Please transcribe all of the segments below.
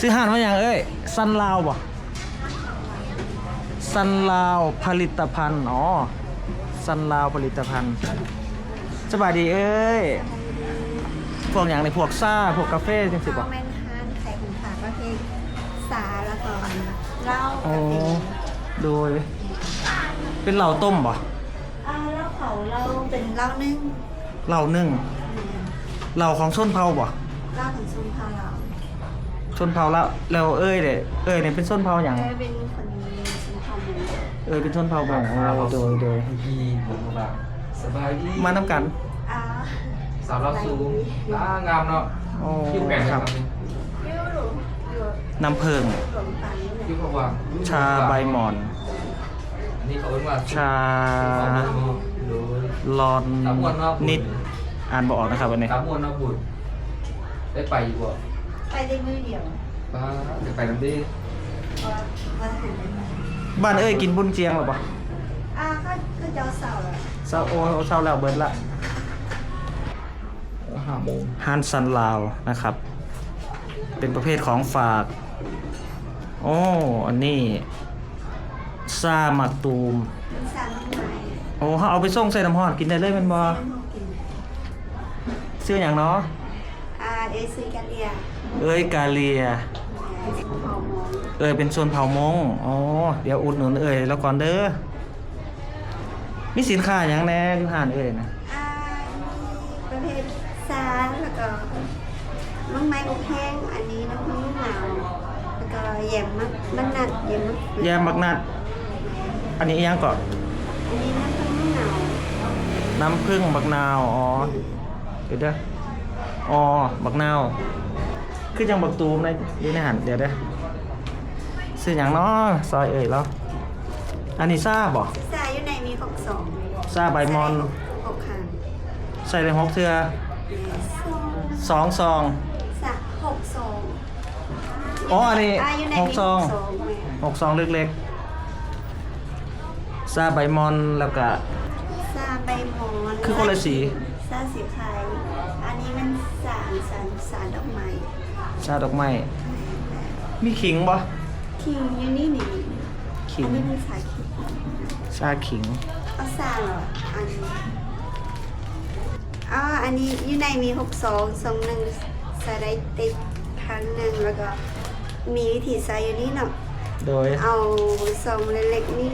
ซื้อห่านมาอย่างเอ้ยซันลาวบ่ซันลาวผลิตภัณฑ์อ๋อซันลาวผลิตภัณฑ์สบายดีเอ้ยพวกอย่างในพวกซ่าพวกกาแฟจังสิบ่ข้าวแมนฮานไข่หุ่นผาประเภทสาแล้วก็เหล้าโอ้กาแฟโดย เป็นเหล่าต้มบ่อ่าเหล้าเขาเราเป็นเหล้านึ่งเหล่านึ่งเหล่าของชนเผ่าบ่เหล้าของชุมพาเรา ชนเผ่าแล้วแล้วเอ้ยเด้เอ้ยเนี่ยเป็นชนเผ่าอย่างเอ้ยเป็นคนชุมพาหมูเอ้ยเป็นชนเผ่าบ่โอ้โดยโดยพี่ผมก็แบบสบายดีมานํกัน อ่าสาวรับสูงอ่างามเนาะโอ้คิวแปดครับยูหลวงอยู่น้ำเพิง หลวงปังนี่แหคิวละเขาว่าชาใบหมอน อันนี้เขาเรียกว่าชา โดยลอนนิด อ่านบออกนะครับวันนี้ตามมวนเนาะบุญได้ไปอยู่บ่ ไปได้มือเดียวป้าจะไปน้ำดีเพราะว่าว่าถึงได้มาบ้านเอ้ยกินบุญเจียงหรือเปล่าอ่าก็ก็เจ้าเสาอะเศร้าโอ้เศร้าแล้วเบิดละห้าโมงฮันซันลาวนะครับ เป็นประเภทของฝากโอ้อันนี้ซาหมักตูม เป็นสามไม้โอ้เขาเอาไปส่งใส่น้ำหอดกินได้เลยแมันบอไม่ต้องกินชื่ออย่างเนาะอ่าเอซิกาเลีย เอ้ยกาเลียหอมมองเอ้ยเป็นชนเผ่ามงอ๋อเดี๋ยวอุดหนุนเอ้ยแล้วก่อนเด้อมีสินค้าอย่างแน่อยู่ห่านเอ้ยนะอ่ามีประเภทซาแล้วก็น้องไม้อบแห้งอันนี้น้ำผึ้งมะนาวแล้วก็แยมมะมันนัดแยมมะแยมบักนัด อันนี้อิหยังก่อนอันนี้น้ำผึ้งมะนาวน้ำผึ้งบักนาวอ๋อเดี๋ยวเด้ออ๋อบักนาว คือจังบักตูมในอยู่ในหันเดี๋ยวเด้อซื้ออย่างเนาะซอยเอ่ยแล้ว อันนี้ซาบ่ซาอยู่ในมีหกสองซาใบมอน หกครั้งใส่เลยหกเทือสองสองซอง สามหกสองอ๋ออันนี้ายู่ในหมีกซอง แม่หกซองเล็กๆซาใบมอนแล้วก็ซาใบหมอนคือคนละสีซาสีไข่อันนี้มันสารสารสารดอกไม้ ชาดอกไม้มีขิงบ่คิงอยู่นี่นี่ขิงอันนี้เป็นสายคิงชาขิงเอาซาเหรออันนี้อ๋ออันนี้อยู่ในมีหกสองสองหนึ่งใส่ได้ติดครั้งหนึ่งแล้วก็มีวิธีใส่อยู่นี่เนาะโดยเอาซองเล็กๆนี่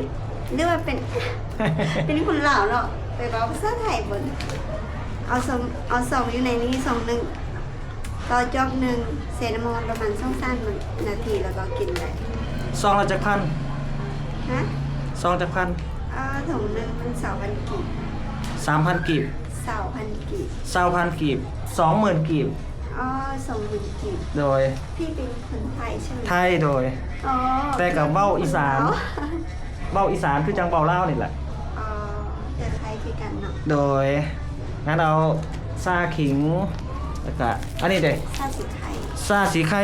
เรียกว่าเป็น เป็นคนเหล่าเนาะไปบอกภาษาไทยบนเอาซองเอาซองอยู่ในนี้ซองหนึ่ง ต่อจอกหนึ่งเซนามอนประมาณสองสามนาทีแล้วก็กินได้ซองละจักพันฮะซองจักพันอ่าถุงหนึ่งมันสาวพันกีบสามพันกีบสาวพันกีบสาวพันกีบสองหมื่นกีบอ๋อสองหมื่นกีบโดยพี่เป็นคนไทยใช่ไหมไทยโดย อ๋อแต่กับเว้าอีสาน อ๋อเบ้าอีสานคือจังเบาเล่าวนี่แหละ อ๋อแต่ไทยคือกันเนาะโดยงั้นเอาซาขิง แล้วก็อันนี้เด็ซาสีไทยซาสีไข่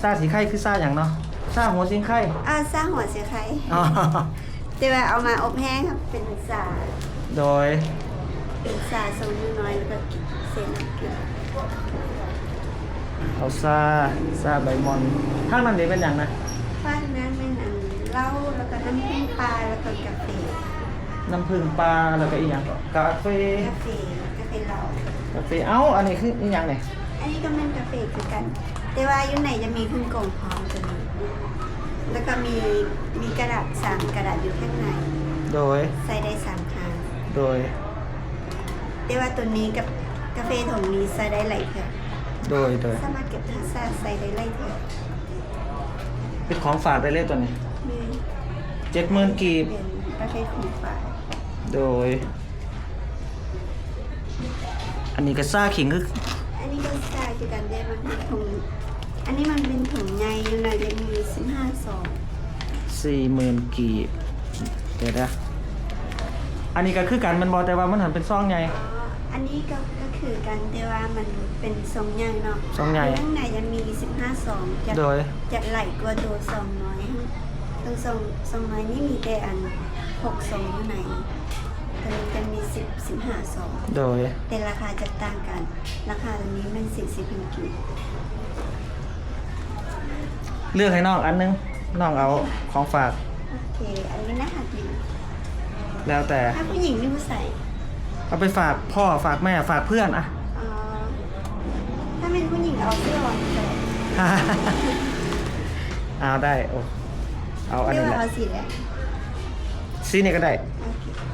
ซาสีไข่คือซาอย่างเนาะซาหัวสิงไข่อ่าซาหัวสีไทยอ๋อแต่ว่าเอามาอบแห้งครับเป็นสาโดยเป็นสาทรงน้อยๆแล้วก็เซนักกินเอาซาซาใบมอนข้างนั้นเดี๋ยวเป็นอย่างนะฟ้านั้นเป็นอันเหล้าแล้วก็น้ำผึ้งปลาแล้วก็กาแฟน้ำผึ้งปลาแล้วก็อีกอย่างก็กาแฟกาแฟกาแฟเหล้า กาแฟเอ้าอันนี้คืออีกอย่างเนี่ยอันนี้ก็เป็นกาแฟคือกัน แต่ว่าอยู่ไหนจะมีขึ้นกล่องพร้อมจะมีแล้วก็มีมีกระดาษสามกระดาษอยู่ข้างใน โดย ใส่ได้สามครั้งโดย แต่ว่าตัวนี้กับกาแฟถุงนี้ใส่ได้หลายเถื่อโดยโดยสามารถเก็บทักษะใส่ได้หลายเถื่อเป็นของฝากได้เลยตัวนี้มีเจ็ดหมื่นกีบเป็นประเภทของฝากโดย อันนี้ก็ซาขิงคืออันนี้ก็ใส่คือกันได้มันเป็นถุงอันนี้มันเป็นถุงใหญ่อยู่หน่อยจะมีสิบห้าซองสี่หมื่นกีบเดี๋ยวนะอันนี้ก็คือกันมันบอแต่ว่ามันหันเป็นซ่องไงอ๋ออันนี้ก็ก็คือกันแต่ว่ามันเป็นทรงใหญ่เนาะทรงใหญ่ข้างในจะมีสิบห้าซองจะโดย จะไหลกว่าตัวซองน้อยตัวซองซองน้อยนี่มีแต่อันหกซองอยู่ใน ตัวนี้จะมีสิบสิบห้าซองโดย แต่ราคาจะต่างกัน ราคาตัวนี้มันสี่สิบพันกีบเลือกให้น้องอันนึงน้องเอาของฝาก โอเค อันนี้นะคะดีแล้วแต่ ถ้าผู้หญิงนี่ผู้ใส่เอาไปฝากพ่อฝากแม่ฝากเพื่อนอะเอ่อถ้าเป็นผู้หญิงเอาเสื้อวางใส่เอาได้โอ้เอาอันเรียกนี้ว่าแหละเอาสีแหละ ซีนี่ก็ได้ โอเคกับซา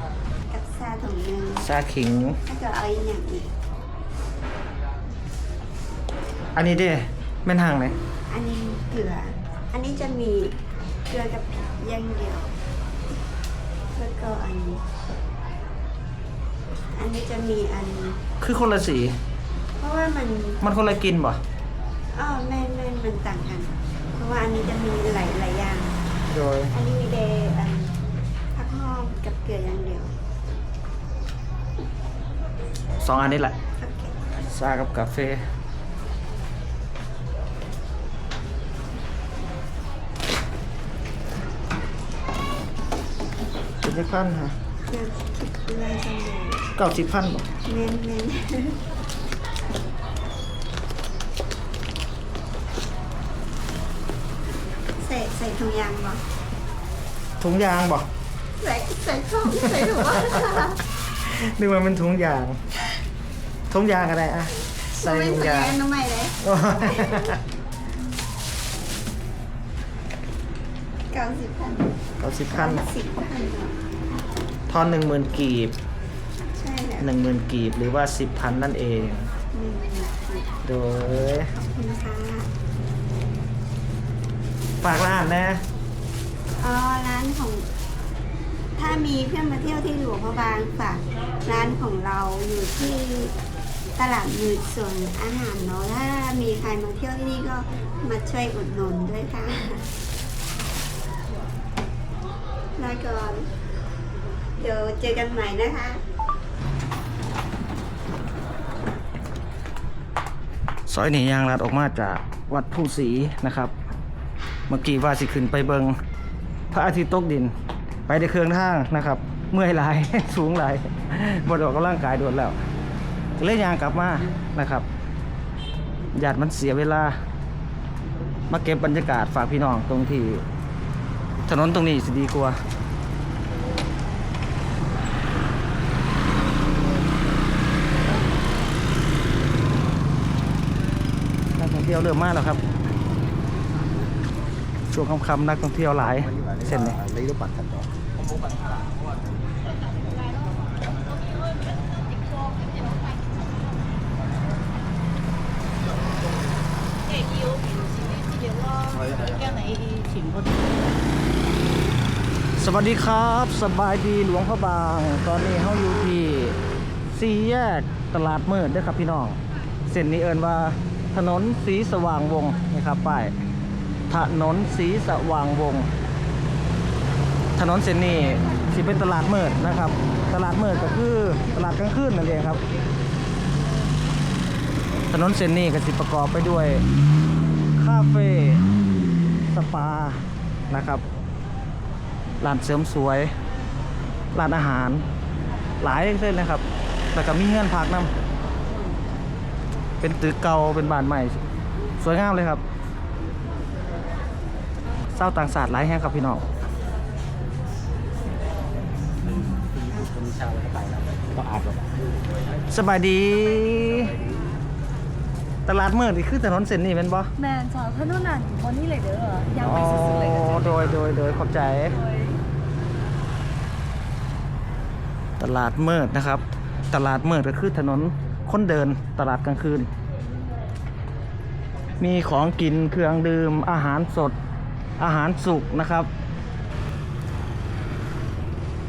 ถุงหนึงชาขิงถ้าเกิดเอาอีกอย่างอีกอันนี้เด้แม่นห่างไหนอันนี้เกลือ อันนี้จะมีเกลือกับพริกอย่างเดียว แล้วก็อันนี้ อันนี้จะมีอันคือคนละสี เพราะว่ามัน มันคนละกินบ่อ๋อแม่นแม่นมันต่างกัน เพราะว่าอันนี้จะมีหลายหลายอย่าง โดย อันนี้มีเดย์อันผักหอมกับเกลืออย่างเดียว องอันนี้แหละโอเคชากับกาแฟเป็นจักพันฮะเกลือเกลือจังเลยเก้าสิบพันบ่แม่นแม่นใส่ใส่ถุงยางบ่ถุงยางบ่ใส่ใส่ช่องใส่ถุงว่านึกว่าเป็นถุงยาง ถุงยางอะไรอะใส่ถุงยางน้องใหม่เลยเก้าสิบพันเก้าสิบพันสิบพันเนาะทอนหนึ่งหมื่นกีบใช่แล้วหนึ่งหมื่นกีบหรือว่าสิบพันนั่นเองหนึ่งสิบโดยขอบคุณค่ะฝากร้านนะอ๋อร้านของ ถ้ามีเพื่อนมาเที่ยวที่หลวงพระบางฝากร้านของเราอยู่ที่ ตลาดมืดส่วนอาหารเนาะถ้ามีใครมาเที่ยวที่นี่ก็มาช่วยอุดหนุนด้วยค่ะลาก่อน เดี๋ยวเจอกันใหม่นะคะซอยนี้ยางลัดออกมาจากวัดผู้ศรีนะครับ เมื่อกี้ว่าสิขึ้นไปเบิงพระอาทิตย์ตกดิน ไปในเครื่องทางนะครับ เมื่อยหลาย สูงหลายบดออกกำลังกายโดดแล้ว ก็เลยยางกลับมานะครับหยาดมันเสียเวลา มาเก็บบรรยากาศฝากพี่น้องตรงที่ถนนตรงนี้สิดีกว่านักท่องเที่ยวเริ่มมากแล้วครับช่วงค่ำๆนักท่องเที่ยวหลายเส้นนี้ สวัสดีครับสบายดีหลวงพระบาง ตอนนี้เขาอยู่ที่สี่แยกตลาดมืดด้วยครับพี่น้อง เส้นนี้เอินว่าถนนสีสว่างวงนะครับป้ายถนนสีสว่างวง ถนนเส้นนี้สิเป็นตลาดมืดนะครับ ตลาดมืดก็คือตลาดกลางคืนนั่นเองครับ ถนนเส้นนี้ก็สิประกอบไปด้วย คาเฟ่สปานะครับร้านเสริมสวยร้านอาหาร หลายเส้นเลยครับ แล้วก็มีเงื่อนพักนํเป็นตึกเก่าเป็นบ้านใหม่ สวยงามเลยครับเศร้าต่างศาสตร์หลายแห่งครับพี่น้องคนชาวไปแล้วสบายดี ตลาดมืดนี่คือถนนเส้นนี้เป็นบ่แมนจ้าเพราะนู่นน่ะวันนี้เลยเด้อยังอ๋ไปอสุดๆเลยเด้อโดยโดยโดยขอบใจ โดยตลาดมืดนะครับ ตลาดมืดก็คือถนนคนเดินตลาดกลางคืน มีของกินเครื่องดื่มอาหารสด อาหารสุกนะครับ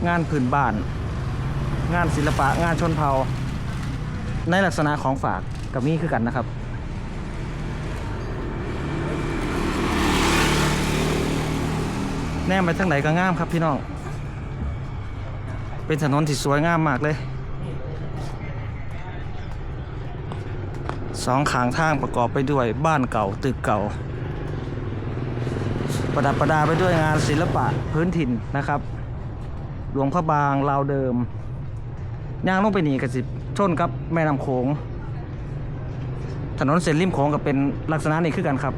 งานผืนบ้าน งานศิลปะงานชนเผ่า ในลักษณะของฝากกับมีคือกันนะครับ นมไปทางไหนก็งามครับพี่น้อง เป็นถนนที่สวยงามมากเลย สองขางทางประกอบไปด้วยบ้านเก่าตึกเก่า ประดับประดาไปด้วยงานศิลปะพื้นถิ่นนะครับ หลวงพระบางลาวเดิมย่างลงไปหนีกระสิบชนกับแม่น้ำโขง ถนนเส้นริมโขงก็เป็นลักษณะนี้คือกันครับ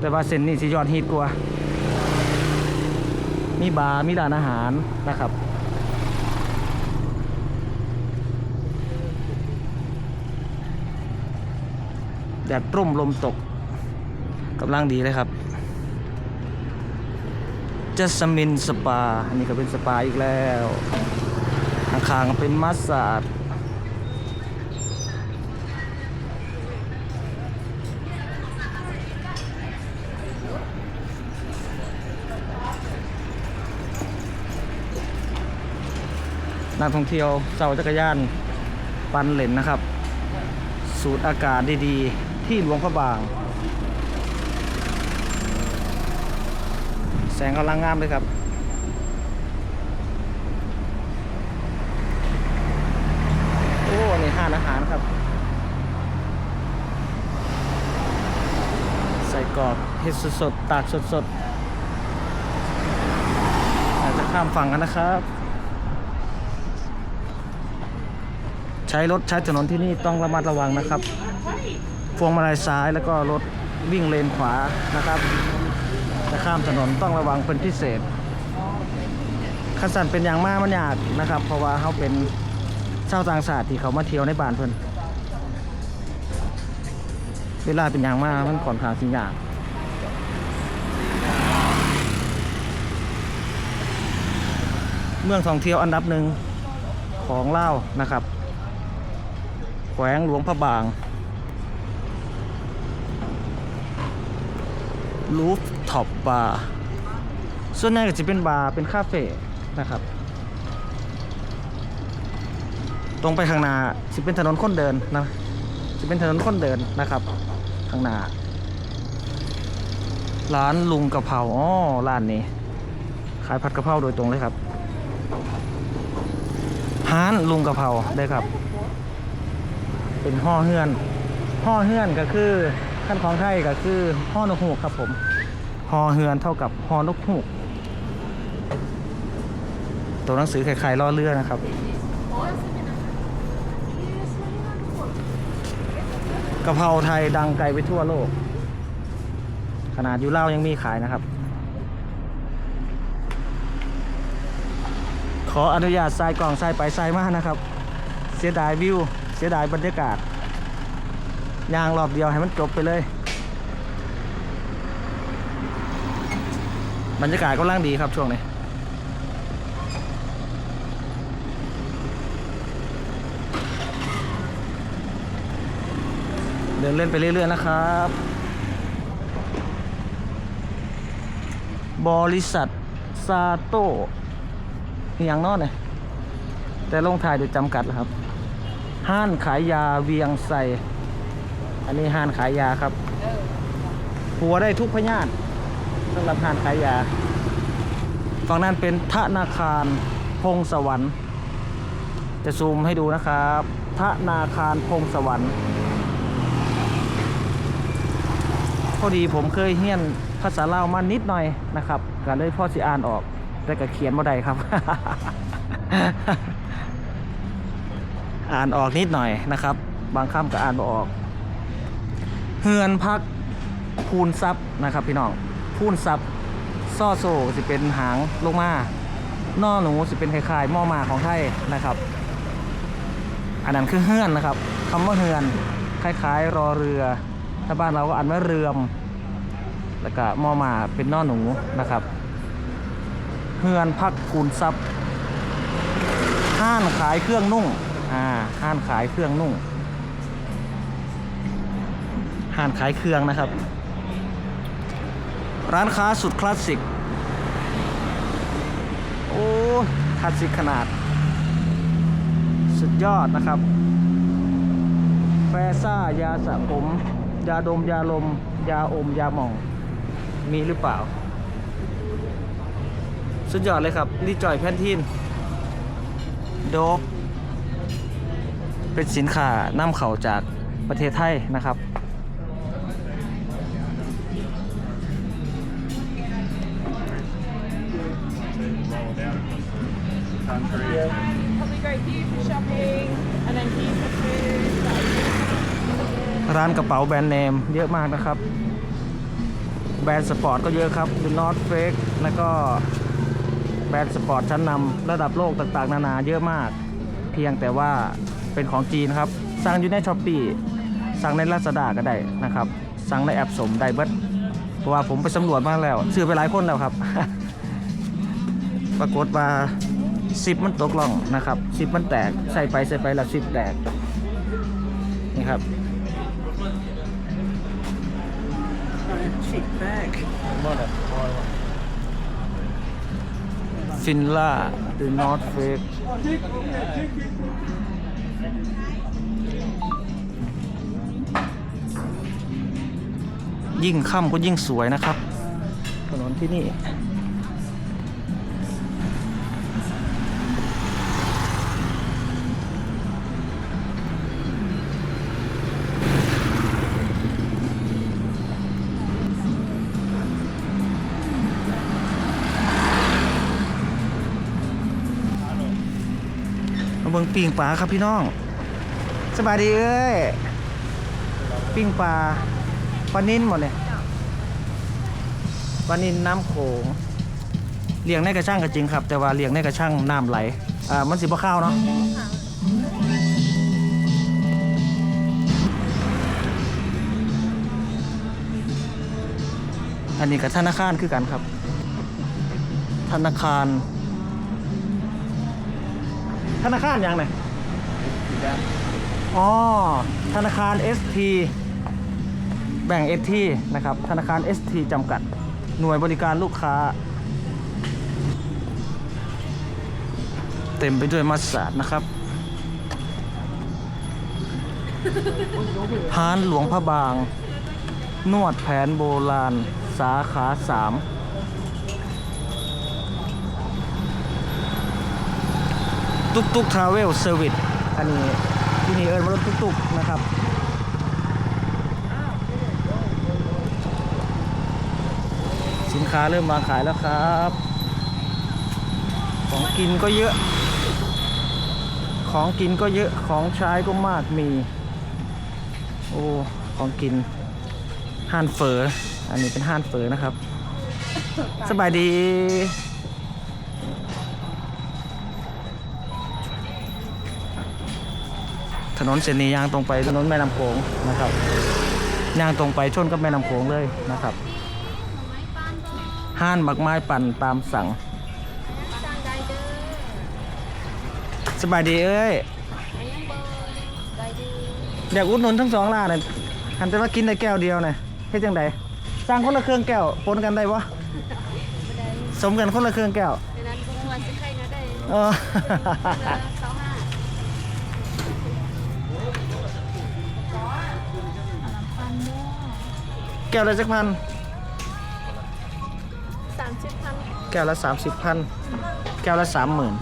แต่ว่าเส้นนี้สิยอดฮิตกว่า มีบาร์มีร้านอาหารนะครับ แดดร่มลมตกกำลังดีเลยครับจัสมินสปา อันนี้ก็เป็นสปาอีกแล้วข้างๆเป็นมัสซาด นักท่องเที่ยวเสาจักรยาน ปันเหล่นนะครับ สูดอากาศดีๆ ที่หลวงพระบาง แสงกำลังงามเลยครับโอ้นี่ห้านอาหารครับ ใส่กรอบเห็ดสดๆตากสดๆอาจจะข้ามฝั่งกันนะครับ ใช้รถใช้ถนนที่นี่ต้องระมัดระวังนะครับพวงมาลัยซ้ายแล้วก็รถวิ่งเลนขวานะครับจะข้ามถนนต้องระวังเป็นพิเศษขันสันเป็นอย่างมากมันยากนะครับ เพราะว่าเขาเป็นชาวต่างชาติที่เขามาเที่ยวในบ้านเพิ่นเวลาเป็นอย่างมากมันค่อนขางสิยากเมืองท่องเที่ยวอันดับหนึ่งของเล่านะครับ แขวงหลวงพระบางลูฟท็อปบาร์ ส่วนใหญ่ก็จะเป็นบาร์ เป็นคาเฟ่ นะครับ ตรงไปข้างหน้าจะเป็นถนนคนเดินนะ จะเป็นถนนคนเดินนะครับ ข้างหน้า ร้านลุงกะเพรา อ๋อ ร้านนี้ ขายผัดกะเพราโดยตรงเลยครับ ร้านลุงกะเพราได้ครับ เป็นห่อเฮือนห่อเฮือนก็คือขั้นของไทยก็คือห่อนกฮูกครับผมห่อเฮือนเท่ากับห่อนกฮูก ตัวหนังสือคล้ายๆล้อเรือนะครับกะเพราไทยดังไกลไปทั่วโลก ขนาดยูเล่ายังมีขายนะครับ ขออนุญาตทรายกล่องทรายไปทรายมานะครับ เสียดายวิว สียดายบรรยากาศยางรอบเดียวให้มันจบไปเลย บรรยากาศก็ล่างดีครับช่วงนี้เดินเล่นไปเรื่อยๆนะครับ บริษัทซาโต้มีอย่างนอกเนี่ยแต่ลงถ่ายโดยจำกัดนะครับ ห้านขายยาเวียงไซอันนี้ห้านขายยาครับหัวได้ทุกพยาธิสำหรับห้านขายยาฝั่งนั้นเป็นธนาคารพงสวรรค์ จะซูมให้ดูนะครับธนาคารพงสวรรค์พอดีผมเคยเฮียนภาษาลาวมานิดหน่อยนะครับก็เลยพ่อสิอ่านออก แต่ก็เขียนบ่ได้ครับ อ่านออกนิดหน่อยนะครับ บางคำก็อ่านบ่ออก เฮือนพักพูนซับนะครับพี่น้องพูนซับซ่อโซ่สิเป็นหางลงมาน่อหนูสิเป็นคล้ายๆม้อมาของไทยนะครับ อันนั้นคือเฮือนนะครับคำว่าเฮือนคล้ายๆ รอเรือ ถ้าบ้านเราก็อ่านว่าเรือม แล้วก็มอมาเป็นนอหนูนะครับเฮือนพักคูณทรัพย์ห้านขายเครื่องนุ่ง อ่าห้านขายเครื่องนุ่งห้านขายเครื่องนะครับ ร้านค้าสุดคลาสสิก โอ้คลาสสิกขนาด สุดยอดนะครับ แฟซ่ายาสระผม ยาดมยาลม ยาอม ยาหม่อง มีหรือเปล่า สุดยอดเลยครับ นี่จอยแพนทีนโดบ เป็นสินค้านำเข้าจากประเทศไทยนะครับ ร้านกระเป๋าแบรนด์เนมเยอะมากนะครับ แบรนด์สปอร์ตก็เยอะครับดูนอตเฟกแล้วก็แบรนด์สปอร์ตชั้นนำระดับโลกต่างๆ นานาเยอะมาก เพียงแต่ว่า เป็นของจีนครับ สั่งอยู่ในช้อปปี้สั่งในลาซาด้าก็ได้นะครับ สั่งในแอปสมไดเบิร์เพราะว่าผมไปสำรวจมาแล้วซื้อไปหลายคนแล้วครับ ปรากฏว่าซิปมันตกล่องนะครับซิปมันแตกใส่ไปใส่ไปแล้วซิปแตกนี่ครับ cheap bag ฟินล่าหรือนอตเฟก ยิ่งค่ำก็ยิ่งสวยนะครับ ถนนที่นี่ ปิงปลาครับพี่น้อง สบายดีเอ้ย ปิงปลาปลานิ่นหมดเลยปลานิ่นน้ำโขงเลี้ยงในกระช่างก็จริงครับ แต่ว่าเลี้ยงในกระช่างน้ำไหล อ่า มันสิบ่ข้าวเนาะอันนี้กับธนาคารคือกันครับ ธนาคาร ธนาคารยังไงอ๋อ ธนาคาร ST แบ่ง ST นะครับ ธนาคาร ST จำกัด หน่วยบริการลูกค้า เต็มไปด้วยมัสสาดนะครับฮานหลวงพระบาง นวดแผนโบราณ สาขาสาม ตุกตุกทราเวลเซอร์วิสอันนี้ที่นี่เอิญว่ารถตุกตุกนะครับสินค้าเริ่มมาขายแล้วครับ ของกินก็เยอะ ของกินก็เยอะ ของใช้ก็มากมี โอ้ ของกินห้านเฟออันนี้เป็นห้านเฟอนะครับ สบายดี ถนนเส้นนี้ยางตรงไปถนนแม่น้ำโขงนะครับยางตรงไปชนกับแม่น้ำโขงเลยนะครับห้านบักไม้ปั่นตามสั่งสบายดีเอ้ยอยากอุดหนุนทั้งสองร้านเลยหันแต่ว่ากินได้แก้วเดียวนะเฮ็ดจังไดสร้างคนละเครื่องแก้วปนกันได้ปะสมกันคนละเครื่องแก้วในนั้นก็ควรจะใครนะได้เออ แก้วละจักพันสามสิบพันแก้วละสามสิบพันแก้วละสามหมื่น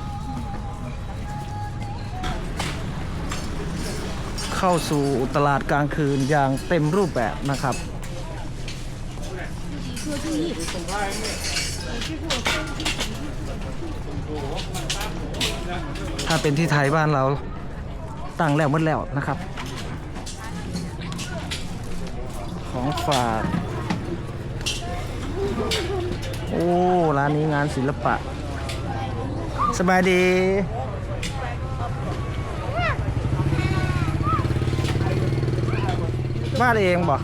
เข้าสู่ตลาดกลางคืนอย่างเต็มรูปแบบนะครับ ถ้าเป็นที่ไทยบ้านเราตั้งแล้วหมดแล้วนะครับ ของฝาก โอ้ ร้านนี้งานศิลปะ สบายดี วาดเองบ่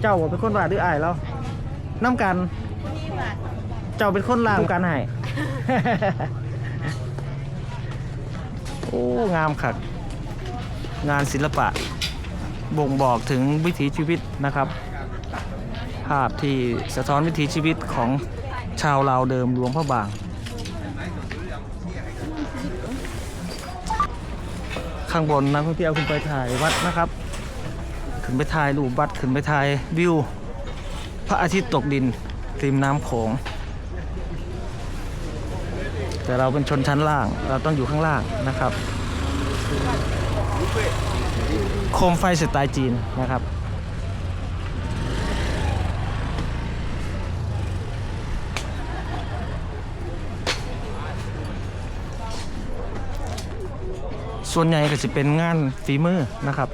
เจ้าเป็นคนวาดหรืออายแล้วน้ำกัน เจ้าเป็นคนล่างกันให้ โอ้ งามคัก งานศิลปะ บ่งบอกถึงวิถีชีวิตนะครับ ภาพที่สะท้อนวิถีชีวิตของชาวลาวเดิมหลวงพระบาง ข้างบนนักท่องเที่ยวขึ้นไปถ่ายวัดนะครับ ขึ้นไปถ่ายรูปวัดขึ้นไปถ่ายวิว พระอาทิตย์ตกดินริมน้ำโขงแต่เราเป็นชนชั้นล่าง เราต้องอยู่ข้างล่างนะครับ โค มไฟสไตล์จีนนะครับ ส่วนใหญ่ก็จะเป็นงานฝีมือนะครับ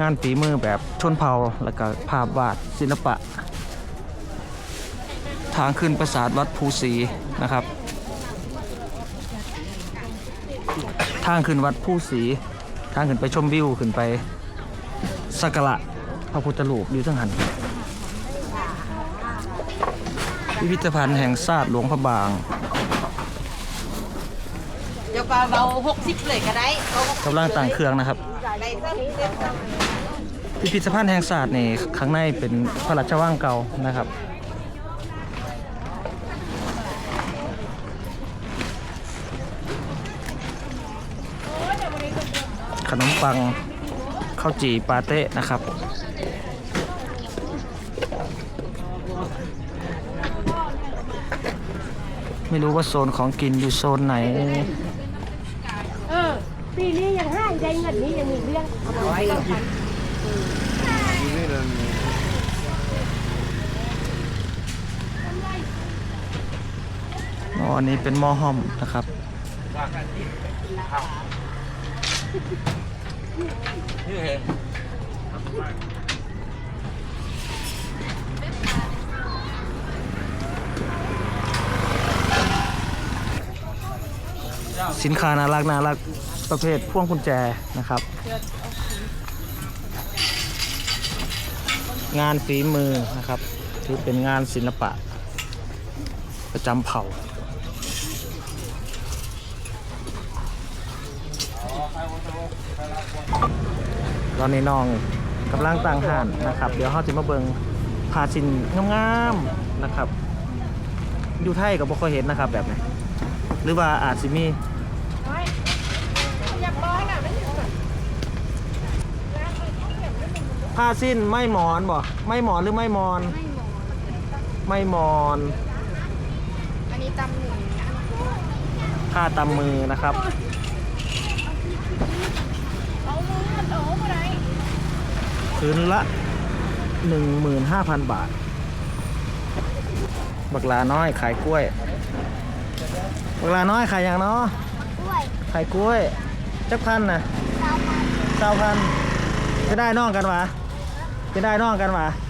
งานฝีมือแบบชนเผ่าแล้วก็ภาพวาดศิลปะ ทางขึ้นปราสาทวัดภูศรีนะครับ ทางขึ้นวัดภูศรีทางขึ้นไปชมวิวขึ้นไป สักการะพระพุทธรูปอยู่ทั้งหันพิพิธภัณฑ์แห่งชาติหลวงพระบางเดี๋ยวปลาเราหกสิบเลยก็ได้เอาหกสิบกำลังต่างเครื่องนะครับในเส้นเส้นพิพิธภัณฑ์แห่งศาสตร์นี่ข้างในเป็นพระราชวังเก่านะครับ ขนมปัง ข้าวจี่ปาเต้นะครับ ไม่รู้ว่าโซนของกินอยู่โซนไหน เออปีนี้ยังให้ได้เงินนี้ยังมีเรื่องเอาไปก่อนอ๋ออันนี้เป็นหม้อห้อมนะครับ สินค้าน่ารักน่ารักประเภทพ่วงกุญแจนะครับ งานฝีมือนะครับถือเป็นงานศิลปะ ประจำเผ่า ตอนนี้น้องกำลังต่างห่านนะครับ เดี๋ยวเขาจะมาเบิงพาชินงามๆนะครับ อยู่ไทยกับบ่ค่อยเห็นนะครับแบบนี้หรือว่าอาจสิมีผ้าสิ้นไม่หมอนบ่ไม่หมอนหรือไม่มอน ไม่มอน อันนี้ตำหนึ่งผ้าตำมือนะครับ เอามือมันโอ้มาไหน พื้นละ 15,000 บาท บักลาน้อยขายกล้วย บักลาน้อยขายอย่างเนาะกล้วยขายกล้วย จักพันนะเก้าพันจะได้น้องกันวะจะได้น้องกันวะไ